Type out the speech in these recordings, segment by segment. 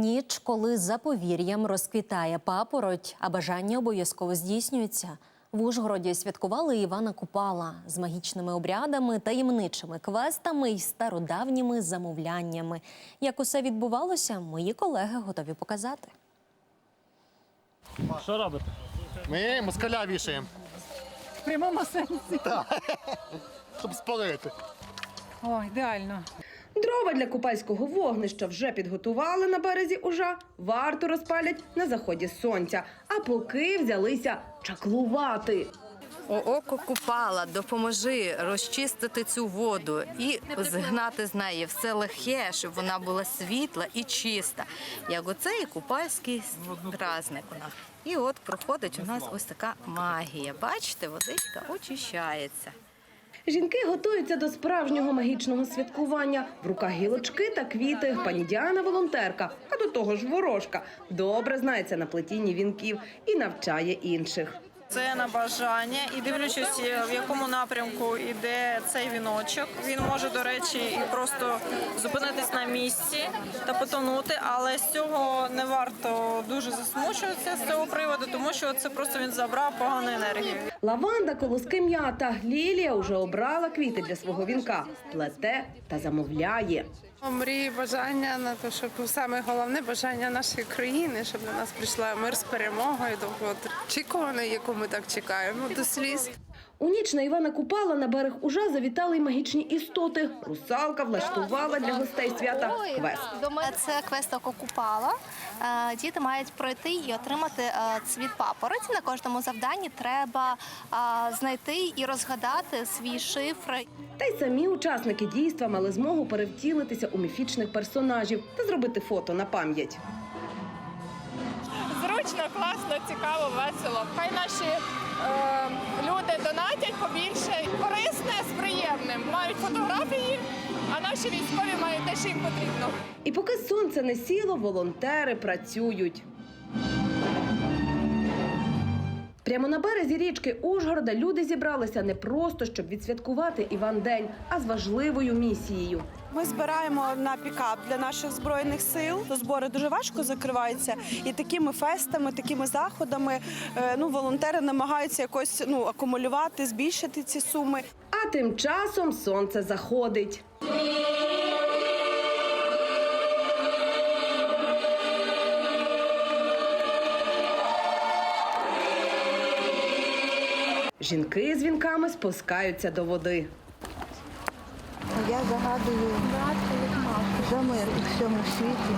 Ніч, коли за повір'ям розквітає папороть, а бажання обов'язково здійснюється. В Ужгороді святкували Івана Купала з магічними обрядами, таємничими квестами і стародавніми замовляннями. Як усе відбувалося, мої колеги готові показати. Що робите? Ми москаля вішаємо, В прямому сенсі. щоб спалити. О, ідеально. Дрова для купальського вогнища вже підготували на березі Ужа. Варту розпалять на заході сонця. А поки взялися чаклувати. О, око купала, допоможи розчистити цю воду і згнати з неї все лихе, щоб вона була світла і чиста. Як оцей купальський нас. І от проходить у нас ось така магія. Бачите, водичка очищається. Жінки готуються до справжнього магічного святкування. В руках гілочки та квіти. Пані Діана волонтерка, а до того ж ворожка. Добре знається на плетінні вінків і навчає інших. Це на бажання, і дивлячись, в якому напрямку йде цей віночок. Він може, до речі, і просто зупинитись на місці та потонути, але з цього не варто дуже засмучуватися з цього приводу, тому що це просто він забрав погану енергію. Лаванда, колоски м'ята. Лілія вже обрала квіти для свого вінка. Плете та замовляє. Мрії, бажання на те, щоб саме головне бажання нашої країни, щоб до нас прийшла мир з перемогою, довгоочікуваної, яку ми так чекаємо до сліз. У ніч на Івана Купала на берег Ужа завітали й магічні істоти. Русалка влаштувала для гостей свята квест. Це квест окупала. Діти мають пройти і отримати е, цвіт папороті. На кожному завданні треба е, знайти і розгадати свій шифр. Та й самі учасники дійства мали змогу перевтілитися у міфічних персонажів та зробити фото на пам'ять. Зручно, класно, цікаво, весело. Хай наші е, люди донатять побільше, корисне з приємним. Мають фотографії, а наші військові мають те, що їм потрібно. І поки сонце не сіло, волонтери працюють. Прямо на березі річки Ужгорода люди зібралися не просто щоб відсвяткувати Іван День, а з важливою місією. Ми збираємо на пікап для наших збройних сил. Збори дуже важко закриваються, і такими фестами, такими заходами е, ну волонтери намагаються якось ну акумулювати, збільшити ці суми. А тим часом сонце заходить. Жінки з вінками спускаються до води. Я загадую за мир у всьому світі.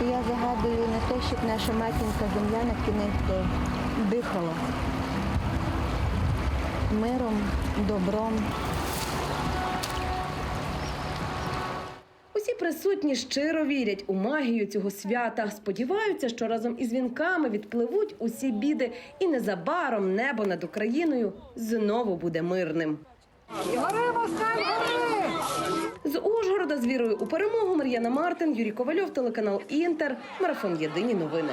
Я загадую на те, щоб наша матінка земля на кінець дихала миром, добром. Присутні щиро вірять у магію цього свята. Сподіваються, що разом із вінками відпливуть усі біди, і незабаром небо над Україною знову буде мирним. З Ужгорода з вірою у перемогу Мар'яна Мартин, Юрій Ковальов, телеканал Інтер. Марафон Єдині новини.